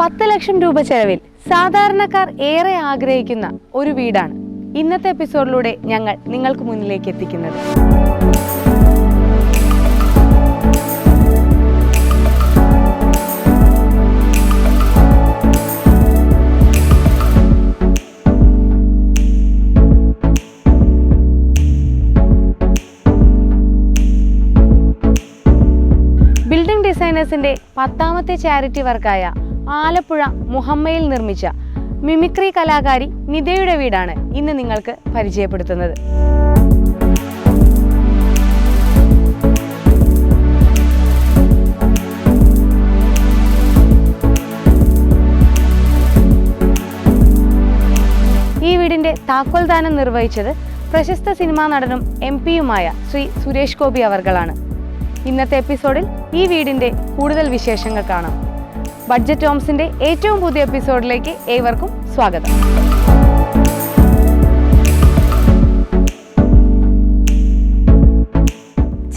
പത്ത് ലക്ഷം രൂപ ചെലവിൽ സാധാരണക്കാർ ഏറെ ആഗ്രഹിക്കുന്ന ഒരു വീടാണ്. ഇന്നത്തെ എപ്പിസോഡിലൂടെ ഞങ്ങൾ നിങ്ങൾക്ക് മുന്നിലേക്ക് എത്തിക്കുന്നത്. ബിൽഡിംഗ് ഡിസൈനേഴ്സിന്റെ പത്താമത്തെ ചാരിറ്റി വർക്കായ ആലപ്പുഴ മുഹമ്മയിൽ നിർമ്മിച്ച മിമിക്രി കലാകാരി നിതയുടെ വീടാണ് ഇന്ന് നിങ്ങൾക്ക് പരിചയപ്പെടുത്തുന്നത്. ഈ വീടിന്റെ താക്കോൽദാനം നിർവഹിച്ചത് പ്രശസ്ത സിനിമാ നടനും എം പിയുമായ ശ്രീ സുരേഷ് ഗോപി അവർകളാണ്. ഇന്നത്തെ എപ്പിസോഡിൽ ഈ വീടിന്റെ കൂടുതൽ വിശേഷങ്ങൾ കാണാം. ബഡ്ജറ്റ് ഹോംസിന്റെ ഏറ്റവും പുതിയ എപ്പിസോഡിലേക്ക് ഏവർക്കും സ്വാഗതം.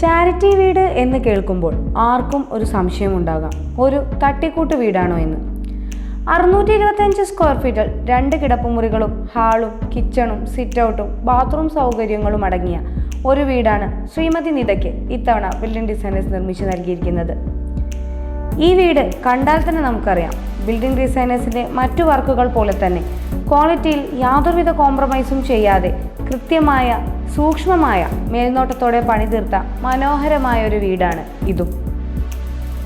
ചാരിറ്റി വീട് എന്ന് കേൾക്കുമ്പോൾ ആർക്കും ഒരു സംശയമുണ്ടാകാം ഒരു തട്ടിക്കൂട്ട് വീടാണോ എന്ന്. അറുന്നൂറ്റി ഇരുപത്തഞ്ച് സ്ക്വയർ ഫീറ്റിൽ രണ്ട് കിടപ്പുമുറികളും ഹാളും കിച്ചണും സിറ്റൗട്ടും ബാത്റൂം സൗകര്യങ്ങളും അടങ്ങിയ ഒരു വീടാണ് ശ്രീമതി നിതയ്ക്ക് ഇത്തവണ ബിൽഡിംഗ് ഡിസൈനേഴ്സ് നിർമ്മിച്ചു നൽകിയിരിക്കുന്നത്. ഈ വീട് കണ്ടാൽ തന്നെ നമുക്കറിയാം. ബിൽഡിംഗ് ഡിസൈനേഴ്സിന്റെ മറ്റു വർക്കുകൾ പോലെ തന്നെ ക്വാളിറ്റിയിൽ യാതൊരുവിധ കോംപ്രമൈസും ചെയ്യാതെ കൃത്യമായ സൂക്ഷ്മമായ മേൽനോട്ടത്തോടെ പണിതീർത്ത മനോഹരമായ ഒരു വീടാണ് ഇതും.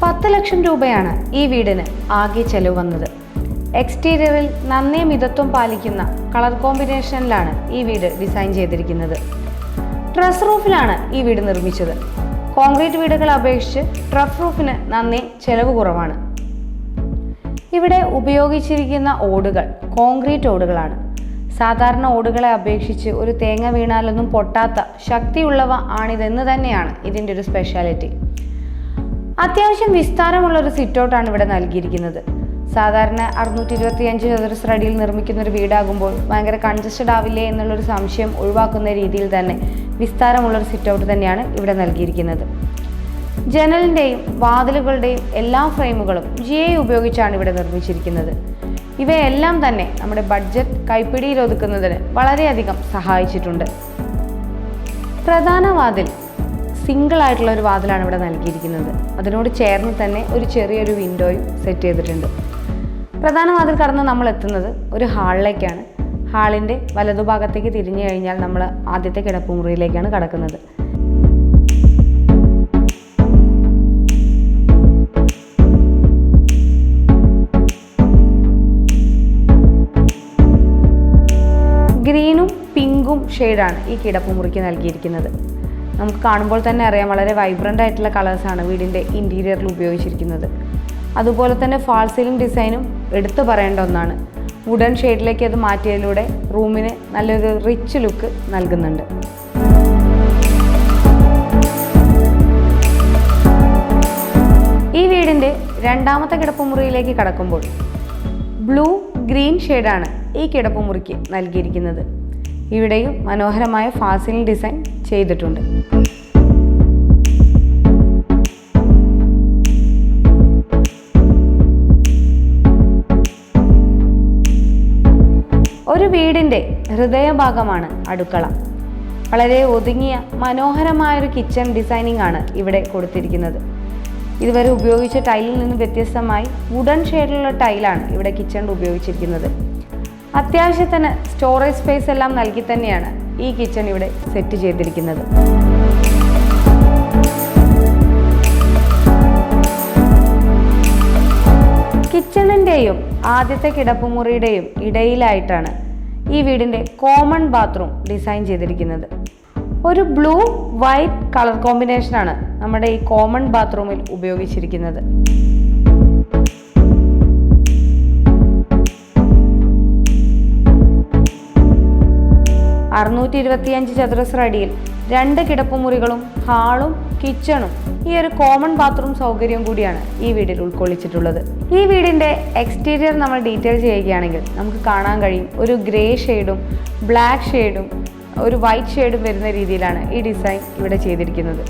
പത്ത് ലക്ഷം രൂപയാണ് ഈ വീടിന് ആകെ ചെലവ് വന്നത്. എക്സ്റ്റീരിയറിൽ നന്നേ മിതത്വം പാലിക്കുന്ന കളർ കോമ്പിനേഷനിലാണ് ഈ വീട് ഡിസൈൻ ചെയ്തിരിക്കുന്നത്. ട്രസ് റൂഫിലാണ് ഈ വീട് നിർമ്മിച്ചത്. കോൺക്രീറ്റ് വീടുകളെ അപേക്ഷിച്ച് ട്രഫ് റൂഫിന് നന്നേ ചെലവ് കുറവാണ്. ഇവിടെ ഉപയോഗിച്ചിരിക്കുന്ന ഓടുകൾ കോൺക്രീറ്റ് ഓടുകളാണ്. സാധാരണ ഓടുകളെ അപേക്ഷിച്ച് ഒരു തേങ്ങ വീണാലൊന്നും പൊട്ടാത്ത ശക്തിയുള്ളവ ആണിതെന്ന് തന്നെയാണ് ഇതിന്റെ ഒരു സ്പെഷ്യാലിറ്റി അത്യാവശ്യം വിസ്താരമുള്ള ഒരു സിറ്റൗട്ടാണ് ഇവിടെ നൽകിയിരിക്കുന്നത്. സാധാരണ അറുന്നൂറ്റി ഇരുപത്തി അഞ്ച് ചതുരശ്ര അടിയിൽ നിർമ്മിക്കുന്ന ഒരു വീടാകുമ്പോൾ ഭയങ്കര കൺജസ്റ്റഡ് ആവില്ലേ എന്നുള്ളൊരു സംശയം ഒഴിവാക്കുന്ന രീതിയിൽ തന്നെ വിസ്താരമുള്ളൊരു സിറ്റ് ഔട്ട് തന്നെയാണ് ഇവിടെ നൽകിയിരിക്കുന്നത്. ജനലിന്റെയും വാതിലുകളുടെയും എല്ലാ ഫ്രെയിമുകളും ജി ഐ ഉപയോഗിച്ചാണ് ഇവിടെ നിർമ്മിച്ചിരിക്കുന്നത്. ഇവയെല്ലാം തന്നെ നമ്മുടെ ബഡ്ജറ്റ് കൈപ്പിടിയിൽ ഒതുക്കുന്നതിന് വളരെയധികം സഹായിച്ചിട്ടുണ്ട്. പ്രധാന വാതിൽ സിംഗിൾ ആയിട്ടുള്ള ഒരു വാതിലാണ് ഇവിടെ നൽകിയിരിക്കുന്നത്. അതിനോട് ചേർന്ന് തന്നെ ഒരു ചെറിയൊരു വിൻഡോയും സെറ്റ് ചെയ്തിട്ടുണ്ട്. പ്രധാന വാതിൽ കടന്ന് നമ്മൾ എത്തുന്നത് ഒരു ഹാളിലേക്കാണ്. ഹാളിന്റെ വലതുഭാഗത്തേക്ക് തിരിഞ്ഞു കഴിഞ്ഞാൽ നമ്മൾ ആദ്യത്തെ കിടപ്പുമുറിയിലേക്കാണ് കടക്കുന്നത്. ഗ്രീനും പിങ്കും ഷെയ്ഡാണ് ഈ കിടപ്പുമുറിക്ക് നൽകിയിരിക്കുന്നത്. നമുക്ക് കാണുമ്പോൾ തന്നെ അറിയാം വളരെ വൈബ്രന്റ് ആയിട്ടുള്ള കളേഴ്സാണ് വീടിന്റെ ഇന്റീരിയറിൽ ഉപയോഗിച്ചിരിക്കുന്നത്. അതുപോലെ തന്നെ ഫാൾ സീലിംഗ് ഡിസൈനും എടുത്തു പറയേണ്ട ഒന്നാണ്. വുഡൻ ഷെയ്ഡിലേക്ക് അത് മാറ്റിയതിലൂടെ റൂമിന് നല്ലൊരു റിച്ച് ലുക്ക് നൽകുന്നുണ്ട്. ഈ വീടിന്റെ രണ്ടാമത്തെ കിടപ്പുമുറിയിലേക്ക് കടക്കുമ്പോൾ ബ്ലൂ ഗ്രീൻ ഷെയ്ഡാണ് ഈ കിടപ്പുമുറിക്ക് നൽകിയിരിക്കുന്നത്. ഇവിടെയും മനോഹരമായ ഫാസിൽ ഡിസൈൻ ചെയ്തിട്ടുണ്ട്. ഒരു വീടിന്റെ ഹൃദയഭാഗമാണ് അടുക്കള. വളരെ ഒതുങ്ങിയ മനോഹരമായൊരു കിച്ചൺ ഡിസൈനിങ് ആണ് ഇവിടെ കൊടുത്തിരിക്കുന്നത്. ഇതുവരെ ഉപയോഗിച്ച ടൈലിൽ നിന്ന് വ്യത്യസ്തമായി വുഡൻ ഷെയ്ഡിലുള്ള ടൈലാണ് ഇവിടെ കിച്ചണിൽ ഉപയോഗിച്ചിരിക്കുന്നത്. അത്യാവശ്യത്തിന് സ്റ്റോറേജ് സ്പേസ് എല്ലാം നൽകി തന്നെയാണ് ഈ കിച്ചൺ ഇവിടെ സെറ്റ് ചെയ്തിരിക്കുന്നത്. കിച്ചണിന്റെയും ആദ്യത്തെ കിടപ്പുമുറിയുടെയും ഇടയിലായിട്ടാണ് ഈ വീടിന്റെ കോമൺ ബാത്റൂം ഡിസൈൻ ചെയ്തിരിക്കുന്നത്. ഒരു ബ്ലൂ വൈറ്റ് കളർ കോമ്പിനേഷനാണ് നമ്മുടെ ഈ കോമൺ ബാത്റൂമിൽ ഉപയോഗിച്ചിരിക്കുന്നത്. അറുന്നൂറ്റി ഇരുപത്തിയഞ്ച് ചതുരശ്ര അടിയിൽ രണ്ട് കിടപ്പുമുറികളും ഹാളും കിച്ചണും ഈ ഒരു കോമൺ ബാത്റൂം സൗകര്യം കൂടിയാണ് ഈ വീടിൽ ഉൾക്കൊള്ളിച്ചിട്ടുള്ളത്. ഈ വീടിന്റെ എക്സ്റ്റീരിയർ നമ്മൾ ഡീറ്റെയിൽ ചെയ്യുകയാണെങ്കിൽ നമുക്ക് കാണാൻ കഴിയും. ഒരു ഗ്രേ ഷെയ്ഡും ബ്ലാക്ക് ഷെയ്ഡും ഒരു വൈറ്റ് ഷെയ്ഡും വരുന്ന രീതിയിലാണ് ഈ ഡിസൈൻ ഇവിടെ ചെയ്തിരിക്കുന്നത്.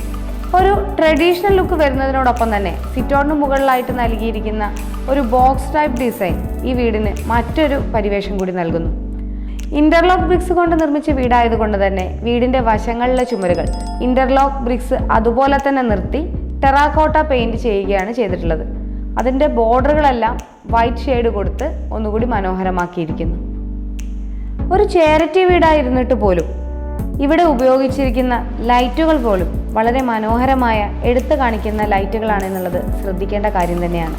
ഒരു ട്രഡീഷണൽ ലുക്ക് വരുന്നതിനോടൊപ്പം തന്നെ സിറ്റോണിന് മുകളിലായിട്ട് നൽകിയിരിക്കുന്ന ഒരു ബോക്സ് ടൈപ്പ് ഡിസൈൻ ഈ വീടിന് മറ്റൊരു പരിവേഷം കൂടി നൽകുന്നു. ഇന്റർലോക്ക് ബ്രിക്സ് കൊണ്ട് നിർമ്മിച്ച വീടായതുകൊണ്ട് തന്നെ വീടിന്റെ വശങ്ങളിലെ ചുമരുകൾ ഇന്റർലോക്ക് ബ്രിക്സ് അതുപോലെ തന്നെ നിർത്തി ടെറാക്കോട്ട പെയിന്റ് ചെയ്യുകയാണ് ചെയ്തിട്ടുള്ളത്. അതിന്റെ ബോർഡറുകളെല്ലാം വൈറ്റ് ഷെയ്ഡ് കൊടുത്ത് ഒന്നുകൂടി മനോഹരമാക്കിയിരിക്കുന്നു. ഒരു ചേരറ്റി വീടായിരുന്നിട്ട് പോലും ഇവിടെ ഉപയോഗിച്ചിരിക്കുന്ന ലൈറ്റുകൾ പോലും വളരെ മനോഹരമായ എടുത്തു കാണിക്കുന്ന ലൈറ്റുകളാണെന്നുള്ളത് ശ്രദ്ധിക്കേണ്ട കാര്യം തന്നെയാണ്.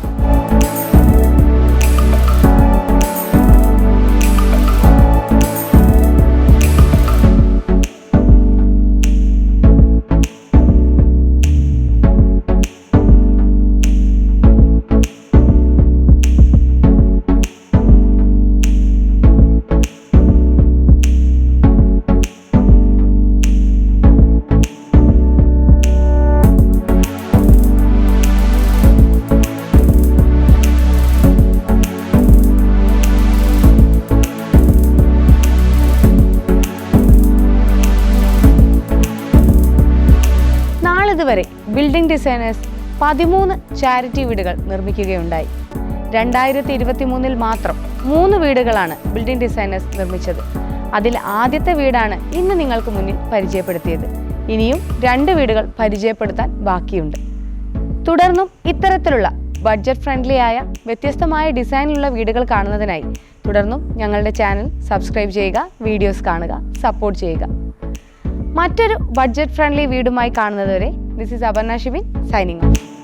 ബിൽഡിംഗ് ഡിസൈനേഴ്സ് പതിമൂന്ന് ചാരിറ്റി വീടുകൾ നിർമ്മിക്കുകയുണ്ടായി. രണ്ടായിരത്തി ഇരുപത്തി മൂന്നിൽ മാത്രം മൂന്ന് വീടുകളാണ് ബിൽഡിംഗ് ഡിസൈനേഴ്സ് നിർമ്മിച്ചത്. അതിൽ ആദ്യത്തെ വീടാണ് ഇന്ന് നിങ്ങൾക്ക് മുന്നിൽ പരിചയപ്പെടുത്തിയത്. ഇനിയും രണ്ട് വീടുകൾ പരിചയപ്പെടുത്താൻ ബാക്കിയുണ്ട്. തുടർന്നും ഇത്തരത്തിലുള്ള ബഡ്ജറ്റ് ഫ്രണ്ട്ലി ആയ വ്യത്യസ്തമായ ഡിസൈനിലുള്ള വീടുകൾ കാണുന്നതിനായി തുടർന്നും ഞങ്ങളുടെ ചാനൽ സബ്സ്ക്രൈബ് ചെയ്യുക വീഡിയോസ് കാണുക സപ്പോർട്ട് ചെയ്യുക. മറ്റൊരു ബഡ്ജറ്റ് ഫ്രണ്ട്ലി വീടുമായി കാണുന്നതുവരെ This is Abanna Shivin signing off.